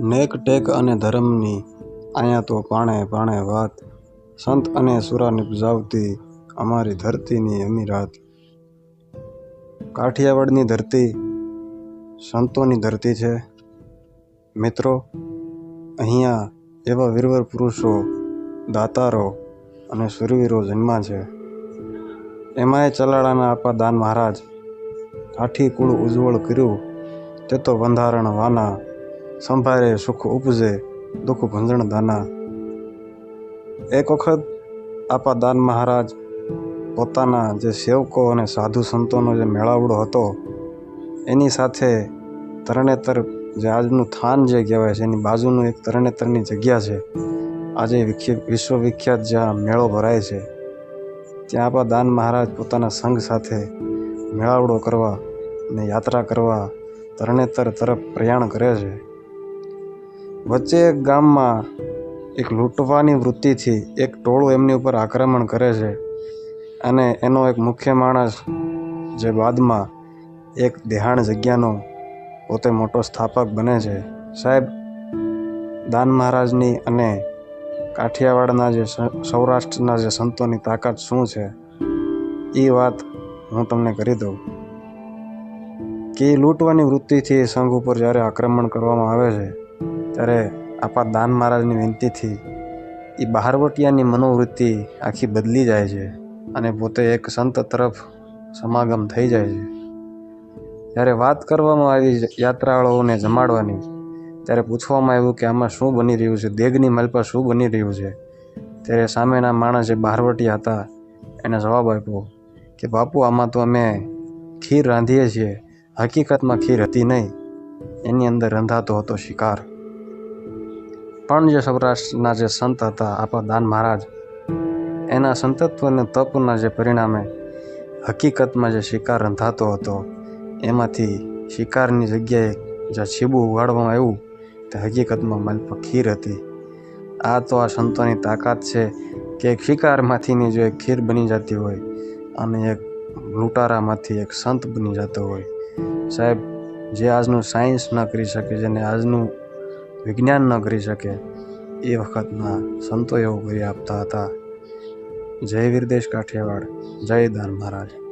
નેક, ટેક અને ધર્મની અહીંયા તો પાણે પાણે વાત. સંત અને સુરા નિપજાવતી અમારી ધરતીની અમીરાત. કાઠિયાવાડની ધરતી સંતોની ધરતી છે. મિત્રો, અહીંયા એવા વીરવર પુરુષો, દાતારો અને સુરવીરો જન્મા છે. એમાંય ચલાડાના આપા દાન મહારાજ કાઠી કુળ ઉજ્જવળ કર્યું, તે તો બંધારણ વાના સંભારે સુખ ઉપજે, દુઃખ ભંજણ દાના. એક વખત આપા દાન મહારાજ પોતાના જે સેવકો અને સાધુ સંતોનો જે મેળાવડો હતો, એની સાથે તરણેતર જે આજનું થાન જે કહેવાય છે, એની બાજુનું એક તરણેતરની જગ્યા છે. આજે વિશ્વવિખ્યાત વિશ્વ વિખ્યાત જ્યાં મેળો ભરાય છે, ત્યાં આપા દાન મહારાજ પોતાના સંઘ સાથે મેળાવડો કરવા અને યાત્રા કરવા તરણેતર તરફ પ્રયાણ કરે છે. વચ્ચે એક ગામમાં એક લૂંટવાની વૃત્તિથી એક ટોળું એમની ઉપર આક્રમણ કરે છે અને એનો એક મુખ્ય માણસ જે બાદમાં એક દેહાણ જગ્યાનો પોતે મોટો સ્થાપક બને છે. સાહેબ, દાન મહારાજની અને કાઠિયાવાડના જે સૌરાષ્ટ્રના જે સંતોની તાકાત શું છે? એ વાત હું તમને કરી દઉં. કે લૂંટવાની વૃત્તિથી એ સંઘ ઉપર જ્યારે આક્રમણ કરવામાં આવે છે ત્યારે આપા દાન મહારાજની વિનંતીથી એ બહારવટિયાની મનોવૃત્તિ આખી બદલી જાય છે અને પોતે એક સંત તરફ સમાગમ થઈ જાય છે. જ્યારે વાત કરવામાં આવી યાત્રાળુઓને જમાડવાની, ત્યારે પૂછવામાં આવ્યું કે આમાં શું બની રહ્યું છે, દેગની માલપા શું બની રહ્યું છે, ત્યારે સામેના માણસ જે બહારવટિયા હતા, એને જવાબ આપ્યો કે, બાપુ, આમાં તો અમે ખીર રાંધીએ છીએ, હકીકતમાં ખીર હતી નહીં, એની અંદર રંધાતો હતો શિકાર. પણ જે સૌરાષ્ટ્રના જે સંત હતા આપા દાન મહારાજ, એના સંતત્વ અને તપના જે પરિણામે હકીકતમાં જે શિકાર રંધાતો હતો, એમાંથી શિકારની જગ્યાએ જે છીબું ઉગાડવામાં આવ્યું, તે હકીકતમાં માલપા ખીર હતી. આ તો આ સંતોની તાકાત છે કે એક શિકારમાંથીની જો એક ખીર બની જતી હોય અને એક લૂંટારામાંથી એક સંત બની જતો હોય. સાહેબ, જે આજનું સાયન્સ ન કરી શકે, જેને આજનું વિજ્ઞાન ન કરી શકે એ વખતના સંતો એવું કરી આપતા હતા. જય વીરદેશ કાઠિયાવાડ, જય દાન મહારાજ.